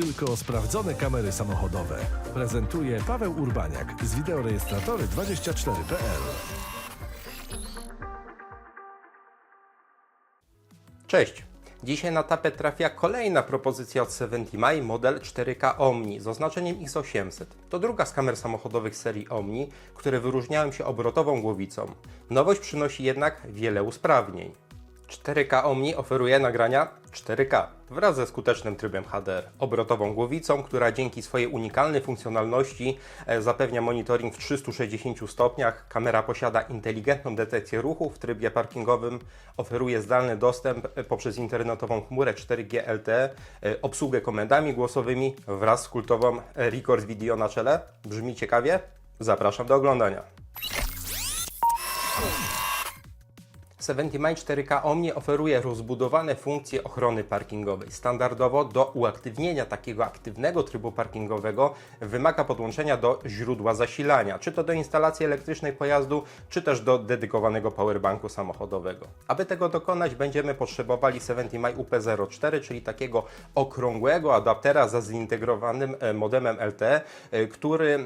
Tylko sprawdzone kamery samochodowe. Prezentuje Paweł Urbaniak z wideorejestratory24.pl. Cześć! Dzisiaj na tapet trafia kolejna propozycja od 70 model 4K Omni z oznaczeniem X800. To druga z kamer samochodowych serii Omni, które wyróżniają się obrotową głowicą. Nowość przynosi jednak wiele usprawnień. 4K Omni oferuje nagrania 4K wraz ze skutecznym trybem HDR, obrotową głowicą, która dzięki swojej unikalnej funkcjonalności e, zapewnia monitoring w 360 stopniach. Kamera posiada inteligentną detekcję ruchu w trybie parkingowym, oferuje zdalny dostęp e, poprzez internetową chmurę 4G LTE, e, obsługę komendami głosowymi wraz z kultową Record Video na czele. Brzmi ciekawie? Zapraszam do oglądania. 70 Mind 4K Omni oferuje rozbudowane funkcje ochrony parkingowej. Standardowo do uaktywnienia takiego aktywnego trybu parkingowego wymaga podłączenia do źródła zasilania, czy to do instalacji elektrycznej pojazdu, czy też do dedykowanego powerbanku samochodowego. Aby tego dokonać, będziemy potrzebowali 70 Mind UP04, czyli takiego okrągłego adaptera ze zintegrowanym e, modemem LTE, e, który e,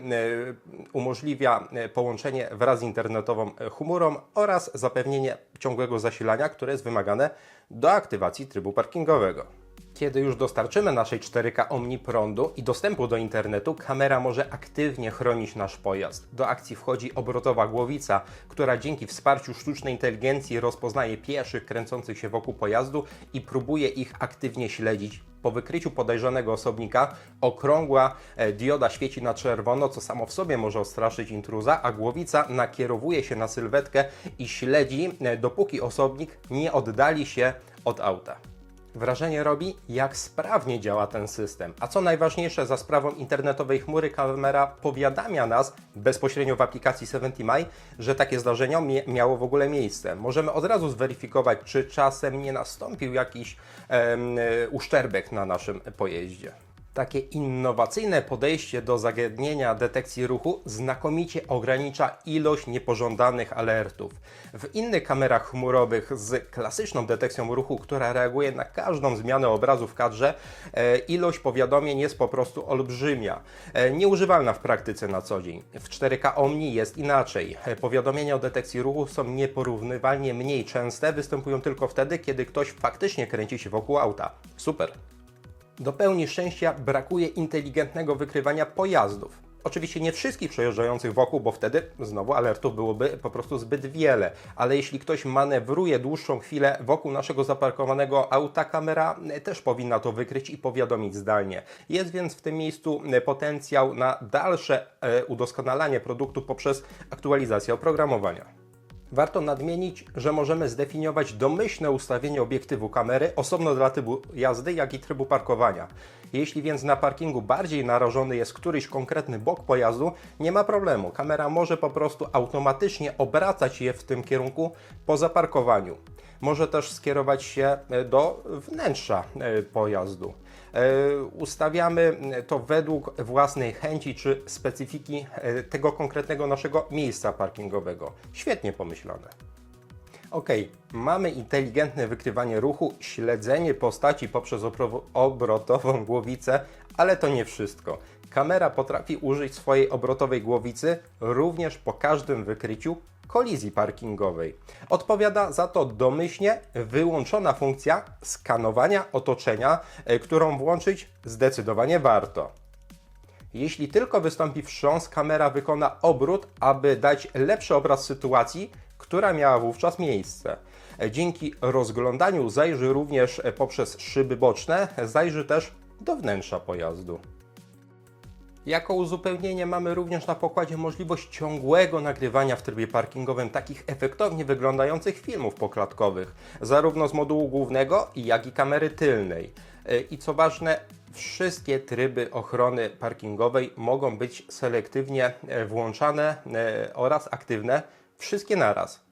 umożliwia połączenie wraz z internetową chmurą oraz zapewnienie ciągłego zasilania, które jest wymagane do aktywacji trybu parkingowego. Kiedy już dostarczymy naszej 4K Omni prądu i dostępu do internetu, kamera może aktywnie chronić nasz pojazd. Do akcji wchodzi obrotowa głowica, która dzięki wsparciu sztucznej inteligencji rozpoznaje pieszych kręcących się wokół pojazdu i próbuje ich aktywnie śledzić. Po wykryciu podejrzanego osobnika okrągła e, dioda świeci na czerwono, co samo w sobie może odstraszyć intruza, a głowica nakierowuje się na sylwetkę i śledzi, e, dopóki osobnik nie oddali się od auta. Wrażenie robi, jak sprawnie działa ten system. A co najważniejsze, za sprawą internetowej chmury kamera powiadamia nas bezpośrednio w aplikacji 70 My, że takie zdarzenie miało w ogóle miejsce. Możemy od razu zweryfikować, czy czasem nie nastąpił jakiś e, uszczerbek na naszym pojeździe. Takie innowacyjne podejście do zagadnienia detekcji ruchu znakomicie ogranicza ilość niepożądanych alertów. W innych kamerach chmurowych z klasyczną detekcją ruchu, która reaguje na każdą zmianę obrazu w kadrze, e, ilość powiadomień jest po prostu olbrzymia, e, nieużywalna w praktyce na co dzień. W 4K Omni jest inaczej. E, Powiadomienia o detekcji ruchu są nieporównywalnie mniej częste, występują tylko wtedy, kiedy ktoś faktycznie kręci się wokół auta. Super. Do pełni szczęścia brakuje inteligentnego wykrywania pojazdów. Oczywiście nie wszystkich przejeżdżających wokół, bo wtedy znowu alertów byłoby po prostu zbyt wiele. Ale jeśli ktoś manewruje dłuższą chwilę wokół naszego zaparkowanego auta, kamera też powinna to wykryć i powiadomić zdalnie. Jest więc w tym miejscu potencjał na dalsze e, udoskonalanie produktu poprzez aktualizację oprogramowania. Warto nadmienić, że możemy zdefiniować domyślne ustawienie obiektywu kamery osobno dla trybu jazdy, jak i trybu parkowania. Jeśli więc na parkingu bardziej narażony jest któryś konkretny bok pojazdu, nie ma problemu. Kamera może po prostu automatycznie obracać je w tym kierunku po zaparkowaniu. Może też skierować się e, do wnętrza e, pojazdu. E, Ustawiamy to według własnej chęci czy specyfiki e, tego konkretnego naszego miejsca parkingowego. Świetnie pomyślane. Ok, mamy inteligentne wykrywanie ruchu, śledzenie postaci poprzez obrotową głowicę, ale to nie wszystko. Kamera potrafi użyć swojej obrotowej głowicy również po każdym wykryciu kolizji parkingowej. Odpowiada za to domyślnie wyłączona funkcja skanowania otoczenia, e, którą włączyć zdecydowanie warto. Jeśli tylko wystąpi wstrząs, kamera wykona obrót, aby dać lepszy obraz sytuacji, która miała wówczas miejsce. Dzięki rozglądaniu zajrzy również poprzez szyby boczne, zajrzy też do wnętrza pojazdu. Jako uzupełnienie mamy również na pokładzie możliwość ciągłego nagrywania w trybie parkingowym takich efektownie wyglądających filmów poklatkowych, zarówno z modułu głównego, jak i kamery tylnej. E, I co ważne, wszystkie tryby ochrony parkingowej mogą być selektywnie e, włączane e, oraz aktywne, wszystkie naraz.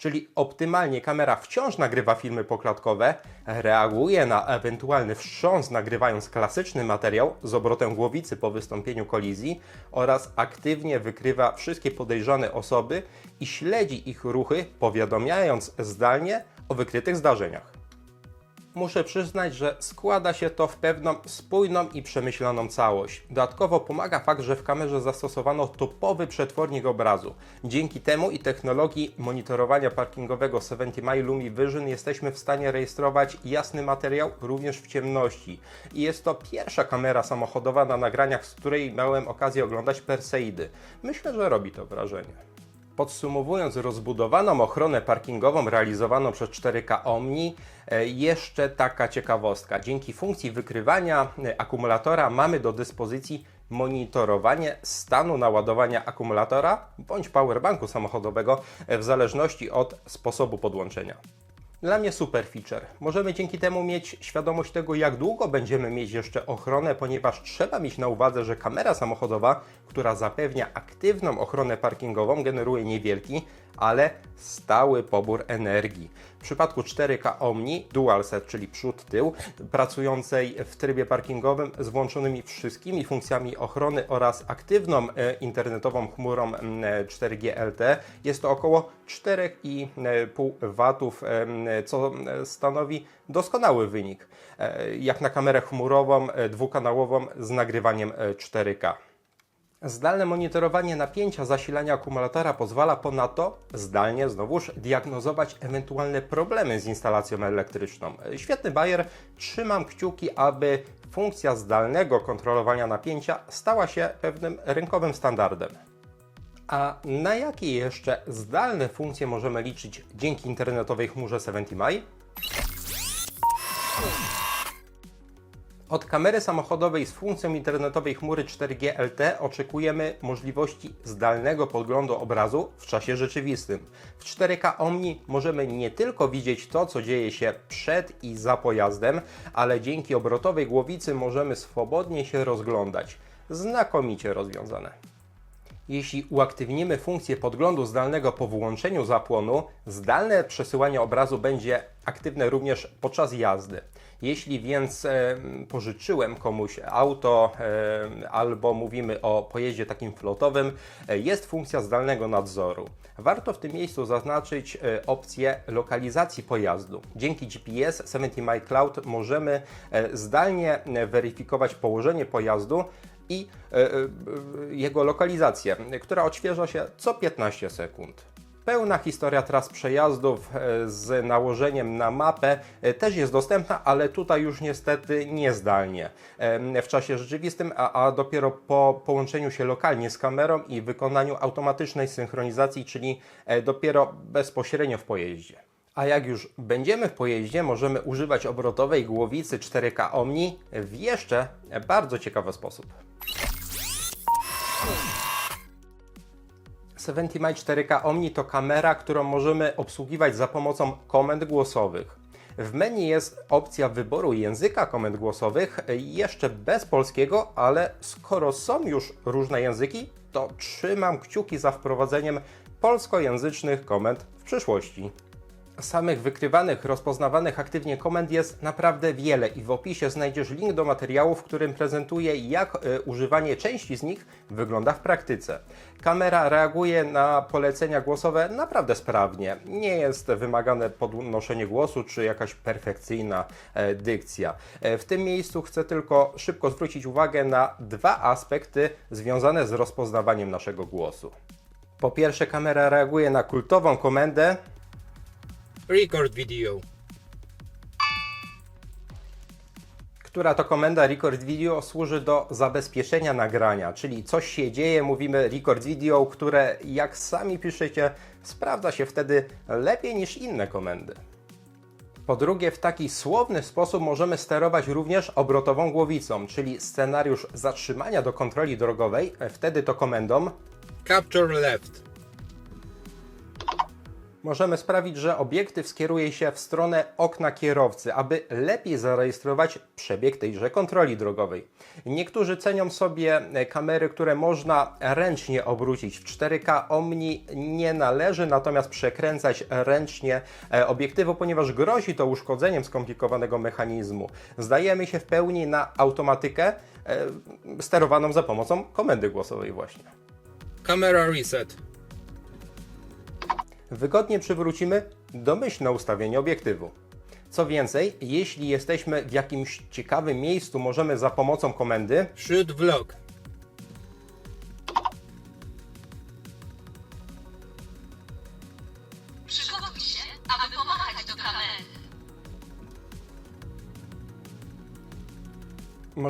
Czyli optymalnie kamera wciąż nagrywa filmy poklatkowe, reaguje na ewentualny wstrząs nagrywając klasyczny materiał z obrotem głowicy po wystąpieniu kolizji oraz aktywnie wykrywa wszystkie podejrzane osoby i śledzi ich ruchy, powiadamiając zdalnie o wykrytych zdarzeniach. Muszę przyznać, że składa się to w pewną spójną i przemyślaną całość. Dodatkowo pomaga fakt, że w kamerze zastosowano topowy przetwornik obrazu. Dzięki temu i technologii monitorowania parkingowego 70 Lumi Vision jesteśmy w stanie rejestrować jasny materiał również w ciemności. I jest to pierwsza kamera samochodowa na nagraniach, z której miałem okazję oglądać Perseidy. Myślę, że robi to wrażenie. Podsumowując rozbudowaną ochronę parkingową realizowaną przez 4K Omni, e, jeszcze taka ciekawostka. Dzięki funkcji wykrywania e, akumulatora mamy do dyspozycji monitorowanie stanu naładowania akumulatora bądź powerbanku samochodowego e, w zależności od sposobu podłączenia. Dla mnie super feature. Możemy dzięki temu mieć świadomość tego, jak długo będziemy mieć jeszcze ochronę, ponieważ trzeba mieć na uwadze, że kamera samochodowa, która zapewnia aktywną ochronę parkingową, generuje niewielki, ale stały pobór energii. W przypadku 4K Omni Dual Set, czyli przód-tył, pracującej w trybie parkingowym z włączonymi wszystkimi funkcjami ochrony oraz aktywną e, internetową chmurą m, 4G LTE, jest to około 4,5 W, em, co e, stanowi doskonały wynik, e, jak na kamerę chmurową e, dwukanałową z nagrywaniem e, 4K. Zdalne monitorowanie napięcia zasilania akumulatora pozwala ponadto zdalnie znowuż diagnozować ewentualne problemy z instalacją elektryczną. Świetny bajer, trzymam kciuki, aby funkcja zdalnego kontrolowania napięcia stała się pewnym rynkowym standardem. A na jakie jeszcze zdalne funkcje możemy liczyć dzięki internetowej chmurze 70mi? Od kamery samochodowej z funkcją internetowej chmury 4G LTE oczekujemy możliwości zdalnego podglądu obrazu w czasie rzeczywistym. W 4K Omni możemy nie tylko widzieć to, co dzieje się przed i za pojazdem, ale dzięki obrotowej głowicy możemy swobodnie się rozglądać. Znakomicie rozwiązane. Jeśli uaktywnimy funkcję podglądu zdalnego po włączeniu zapłonu, zdalne przesyłanie obrazu będzie aktywne również podczas jazdy. Jeśli więc e, pożyczyłem komuś auto e, albo mówimy o pojeździe takim flotowym, e, jest funkcja zdalnego nadzoru. Warto w tym miejscu zaznaczyć opcję lokalizacji pojazdu. Dzięki GPS 70 Cloud możemy zdalnie weryfikować położenie pojazdu i jego lokalizację, która odświeża się co 15 sekund. Pełna historia tras przejazdów e, z nałożeniem na mapę e, też jest dostępna, ale tutaj już niestety niezdalnie e, w czasie rzeczywistym, a, a dopiero po połączeniu się lokalnie z kamerą i wykonaniu automatycznej synchronizacji, czyli dopiero bezpośrednio w pojeździe. A jak już będziemy w pojeździe, możemy używać obrotowej głowicy 4K Omni w jeszcze bardzo ciekawy sposób. 70 My 4K Omni to kamera, którą możemy obsługiwać za pomocą komend głosowych. W menu jest opcja wyboru języka komend głosowych, jeszcze bez polskiego, ale skoro są już różne języki, to trzymam kciuki za wprowadzeniem polskojęzycznych komend w przyszłości. Samych wykrywanych, rozpoznawanych aktywnie komend jest naprawdę wiele i w opisie znajdziesz link do materiału, w którym prezentuję, jak e, używanie części z nich wygląda w praktyce. Kamera reaguje na polecenia głosowe naprawdę sprawnie. Nie jest wymagane podnoszenie głosu czy jakaś perfekcyjna e, dykcja. E, w tym miejscu chcę tylko szybko zwrócić uwagę na dwa aspekty związane z rozpoznawaniem naszego głosu. Po pierwsze, kamera reaguje na kultową komendę Record video. która to komenda record video służy do zabezpieczenia nagrania, czyli coś się dzieje, mówimy record video, które jak sami piszecie, sprawdza się wtedy lepiej niż inne komendy. Po drugie, w taki słowny sposób możemy sterować również obrotową głowicą, czyli scenariusz zatrzymania do kontroli drogowej, wtedy to komendą Capture left. Możemy sprawić, że obiektyw skieruje się w stronę okna kierowcy, aby lepiej zarejestrować przebieg tejże kontroli drogowej. Niektórzy cenią sobie e, kamery, które można ręcznie obrócić. W 4K Omni nie należy natomiast przekręcać ręcznie e, obiektywu, ponieważ grozi to uszkodzeniem skomplikowanego mechanizmu. Zdajemy się w pełni na automatykę e, sterowaną za pomocą komendy głosowej właśnie. Camera reset. Wygodnie przywrócimy domyślne ustawienie obiektywu. Co więcej, jeśli jesteśmy w jakimś ciekawym miejscu, możemy za pomocą komendy Shoot vlog.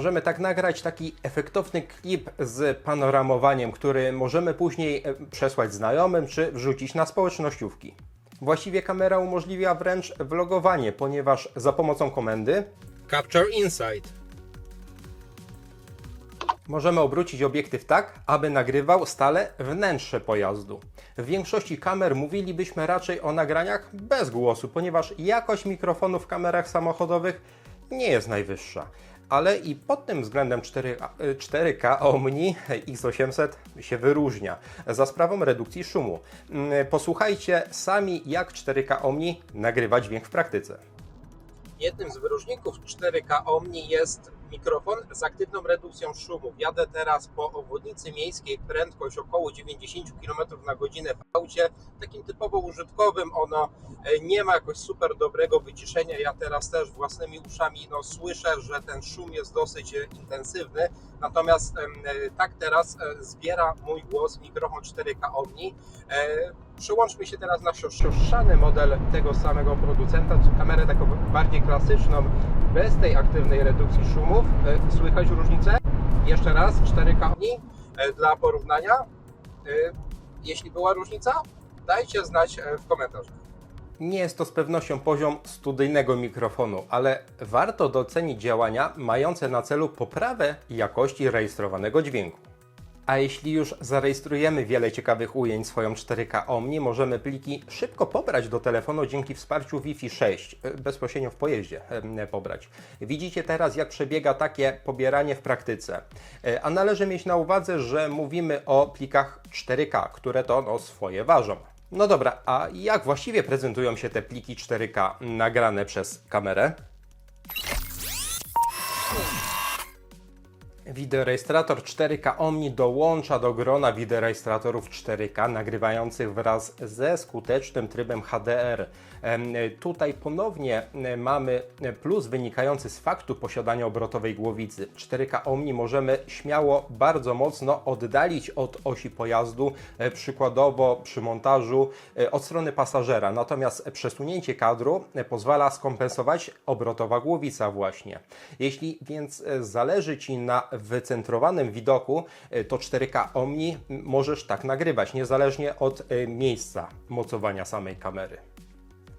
Możemy tak nagrać taki efektowny klip z panoramowaniem, który możemy później e, przesłać znajomym czy wrzucić na społecznościówki. Właściwie kamera umożliwia wręcz vlogowanie, ponieważ za pomocą komendy Capture inside. możemy obrócić obiektyw tak, aby nagrywał stale wnętrze pojazdu. W większości kamer mówilibyśmy raczej o nagraniach bez głosu, ponieważ jakość mikrofonu w kamerach samochodowych nie jest najwyższa. Ale i pod tym względem 4, 4K Omni X800 się wyróżnia za sprawą redukcji szumu. Mm, Posłuchajcie sami, jak 4K Omni nagrywa dźwięk w praktyce. Jednym z wyróżników 4K Omni jest mikrofon z aktywną redukcją szumu. Jadę teraz po obwodnicy miejskiej, prędkość około 90 km na godzinę w aucie, takim typowo użytkowym. Ono e, nie ma jakoś super dobrego wyciszenia. Ja teraz też własnymi uszami no, słyszę, że ten szum jest dosyć e, intensywny. Natomiast e, tak teraz zbiera mój głos mikrofon 4K Omni. Przełączmy się teraz na siostrzany model tego samego producenta, kamerę taką bardziej klasyczną, bez tej aktywnej redukcji szumów. E, Słychać różnicę? Jeszcze raz, 4K Omni e, dla porównania. E, Jeśli była różnica, dajcie znać w komentarzach. Nie jest to z pewnością poziom studyjnego mikrofonu, ale warto docenić działania mające na celu poprawę jakości rejestrowanego dźwięku. A jeśli już zarejestrujemy wiele ciekawych ujęć swoją 4K Omni, możemy pliki szybko pobrać do telefonu dzięki wsparciu Wi-Fi 6, e, bezpośrednio w pojeździe e, pobrać. Widzicie teraz, jak przebiega takie pobieranie w praktyce. E, A należy mieć na uwadze, że mówimy o plikach 4K, które to no, swoje ważą. No dobra, a jak właściwie prezentują się te pliki 4K nagrane przez kamerę? Wideorejestrator 4K Omni dołącza do grona wideorejestratorów 4K nagrywających wraz ze skutecznym trybem HDR. Tutaj ponownie mamy plus wynikający z faktu posiadania obrotowej głowicy. 4K Omni możemy śmiało bardzo mocno oddalić od osi pojazdu, e, przykładowo przy montażu e, od strony pasażera. Natomiast przesunięcie kadru e, pozwala skompensować obrotowa głowica właśnie. Jeśli więc zależy Ci na wycentrowanym widoku, e, to 4K Omni możesz tak nagrywać, niezależnie od e, miejsca mocowania samej kamery.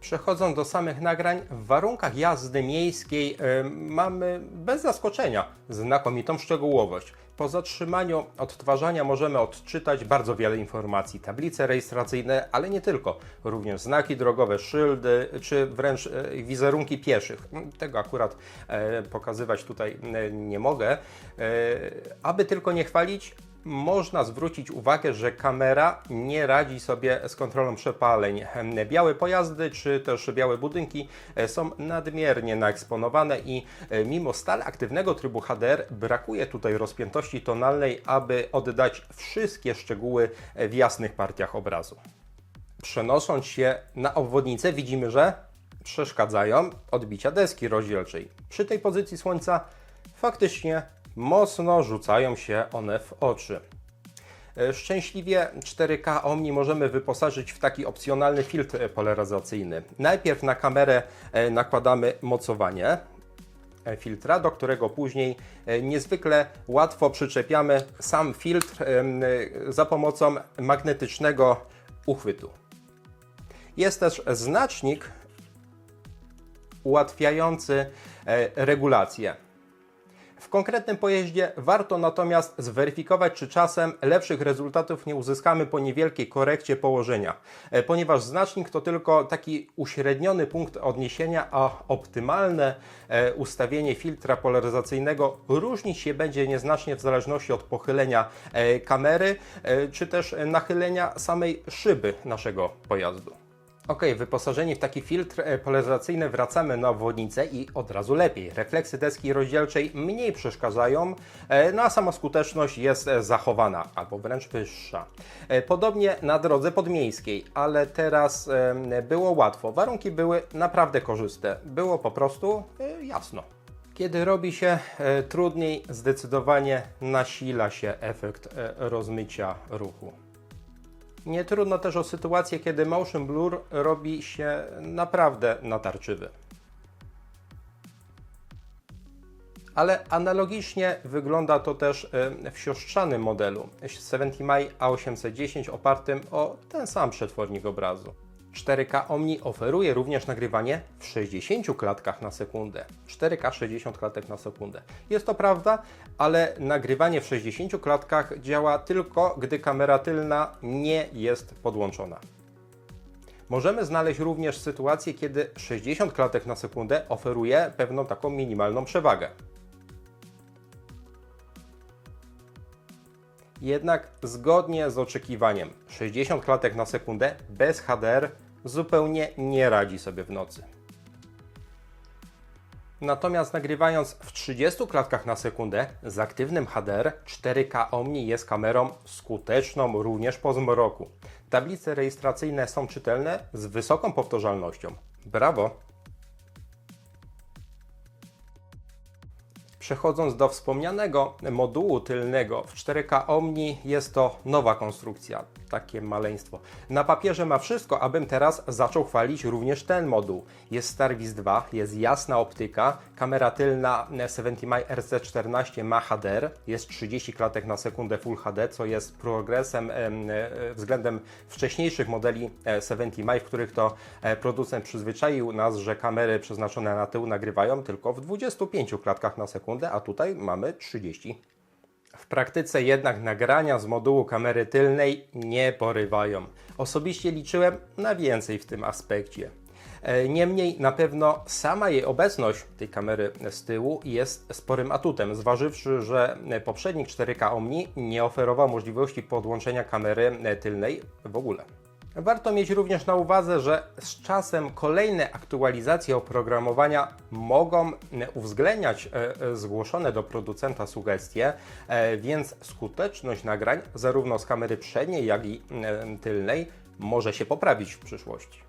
Przechodząc do samych nagrań, w warunkach jazdy miejskiej e, mamy bez zaskoczenia znakomitą szczegółowość. Po zatrzymaniu odtwarzania możemy odczytać bardzo wiele informacji, tablice rejestracyjne, ale nie tylko, również znaki drogowe, szyldy, czy wręcz e, wizerunki pieszych. Tego akurat e, pokazywać tutaj e, nie mogę. Aby tylko nie chwalić, można zwrócić uwagę, że kamera nie radzi sobie z kontrolą przepaleń. Białe pojazdy czy też białe budynki e, są nadmiernie naeksponowane i e, mimo stale aktywnego trybu HDR brakuje tutaj rozpiętości tonalnej, aby oddać wszystkie szczegóły e, w jasnych partiach obrazu. Przenosząc się na obwodnicę widzimy, że przeszkadzają odbicia deski rozdzielczej. Przy tej pozycji słońca faktycznie mocno rzucają się one w oczy. E, Szczęśliwie 4K Omni możemy wyposażyć w taki opcjonalny filtr polaryzacyjny. Najpierw na kamerę e, nakładamy mocowanie e, filtra, do którego później niezwykle łatwo przyczepiamy sam filtr za pomocą magnetycznego uchwytu. Jest też znacznik ułatwiający regulację. W konkretnym pojeździe warto natomiast zweryfikować, czy czasem lepszych rezultatów nie uzyskamy po niewielkiej korekcie położenia, e, ponieważ znacznik to tylko taki uśredniony punkt odniesienia, a optymalne e, ustawienie filtra polaryzacyjnego różnić się będzie nieznacznie w zależności od pochylenia e, kamery, czy też nachylenia samej szyby naszego pojazdu. Ok, wyposażeni w taki filtr e, polaryzacyjny wracamy na obwodnicę i od razu lepiej. Refleksy deski rozdzielczej mniej przeszkadzają, e, no a sama skuteczność jest e, zachowana, albo wręcz wyższa. Podobnie na drodze podmiejskiej, ale teraz było łatwo. Warunki były naprawdę korzystne. Było po prostu jasno. Kiedy robi się trudniej, zdecydowanie nasila się efekt rozmycia ruchu. Nie trudno też o sytuację, kiedy motion blur robi się naprawdę natarczywy. Ale analogicznie wygląda to też e, w siostrzanym modelu 70mi A810 opartym o ten sam przetwornik obrazu. 4K Omni oferuje również nagrywanie w 60 klatkach na sekundę. 4K 60 klatek na sekundę. Jest to prawda, ale nagrywanie w 60 klatkach działa tylko, gdy kamera tylna nie jest podłączona. Możemy znaleźć również sytuację, kiedy 60 klatek na sekundę oferuje pewną taką minimalną przewagę. Jednak zgodnie z oczekiwaniem 60 klatek na sekundę bez HDR zupełnie nie radzi sobie w nocy. Natomiast nagrywając w 30 klatkach na sekundę z aktywnym HDR 4K Omni jest kamerą skuteczną również po zmroku. Tablice rejestracyjne są czytelne z wysoką powtarzalnością. Brawo! Przechodząc do wspomnianego modułu tylnego w 4K Omni, jest to nowa konstrukcja, takie maleństwo. Na papierze ma wszystko, abym teraz zaczął chwalić również ten moduł. Jest Starvis 2, jest jasna optyka, kamera tylna 70mi RC14 ma HDR, jest 30 klatek na sekundę Full HD, co jest progresem em, e, względem wcześniejszych modeli e, 70mi, w których to e, producent przyzwyczaił nas, że kamery przeznaczone na tył nagrywają tylko w 25 klatkach na sekundę, a tutaj mamy 30. W praktyce jednak nagrania z modułu kamery tylnej nie porywają. Osobiście liczyłem na więcej w tym aspekcie. E, Niemniej na pewno sama jej obecność tej kamery z tyłu jest sporym atutem, zważywszy, że poprzednik 4K Omni nie oferował możliwości podłączenia kamery tylnej w ogóle. Warto mieć również na uwadze, że z czasem kolejne aktualizacje oprogramowania mogą uwzględniać e, e, zgłoszone do producenta sugestie, e, więc skuteczność nagrań zarówno z kamery przedniej, jak i tylnej może się poprawić w przyszłości.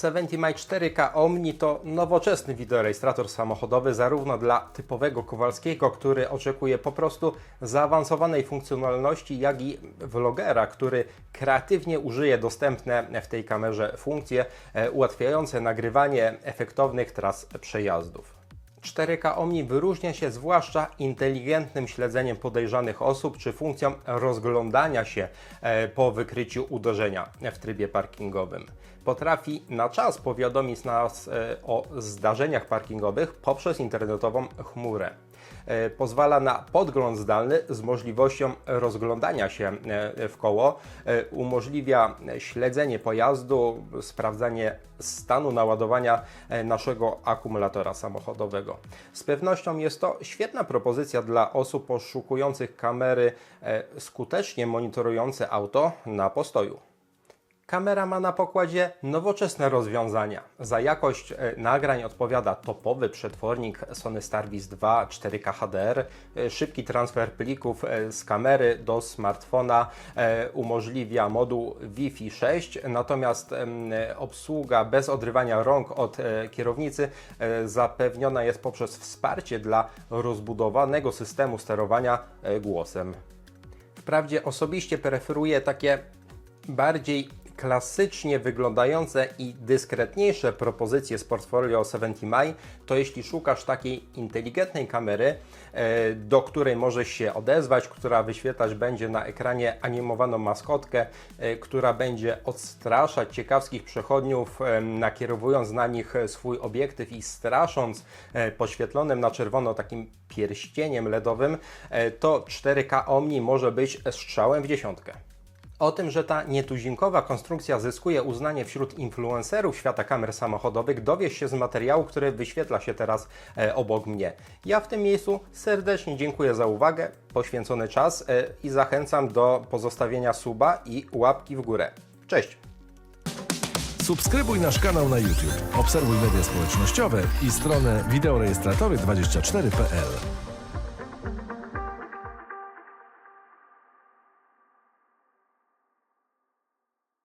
70mi 4K Omni to nowoczesny wideorejestrator samochodowy zarówno dla typowego Kowalskiego, który oczekuje po prostu zaawansowanej funkcjonalności, jak i vlogera, który kreatywnie użyje dostępne w tej kamerze funkcje e, ułatwiające nagrywanie efektownych tras przejazdów. 4K Omni wyróżnia się zwłaszcza inteligentnym śledzeniem podejrzanych osób czy funkcją rozglądania się e, po wykryciu uderzenia w trybie parkingowym. Potrafi na czas powiadomić nas e, o zdarzeniach parkingowych poprzez internetową chmurę. E, Pozwala na podgląd zdalny z możliwością rozglądania się e, w koło, e, umożliwia śledzenie pojazdu, sprawdzanie stanu naładowania naszego akumulatora samochodowego. Z pewnością jest to świetna propozycja dla osób poszukujących kamery skutecznie monitorujące auto na postoju. Kamera ma na pokładzie nowoczesne rozwiązania. Za jakość e, nagrań odpowiada topowy przetwornik Sony Starvis 2 4K HDR. Szybki transfer plików e, z kamery do smartfona e, umożliwia moduł Wi-Fi 6, natomiast obsługa bez odrywania rąk od kierownicy zapewniona jest poprzez wsparcie dla rozbudowanego systemu sterowania głosem. Wprawdzie osobiście preferuję takie bardziej klasycznie wyglądające i dyskretniejsze propozycje z portfolio 70mi, to jeśli szukasz takiej inteligentnej kamery, e, do której możesz się odezwać, która wyświetlać będzie na ekranie animowaną maskotkę, e, która będzie odstraszać ciekawskich przechodniów, e, nakierowując na nich swój obiektyw i strasząc poświetlonym na czerwono takim pierścieniem LEDowym, to 4K Omni może być strzałem w dziesiątkę. O tym, że ta nietuzinkowa konstrukcja zyskuje uznanie wśród influencerów świata kamer samochodowych, dowiesz się z materiału, który wyświetla się teraz e, obok mnie. Ja w tym miejscu serdecznie dziękuję za uwagę, poświęcony czas e, i zachęcam do pozostawienia suba i łapki w górę. Cześć! Subskrybuj nasz kanał na YouTube, obserwuj media społecznościowe i stronę wideorejestratory24.pl.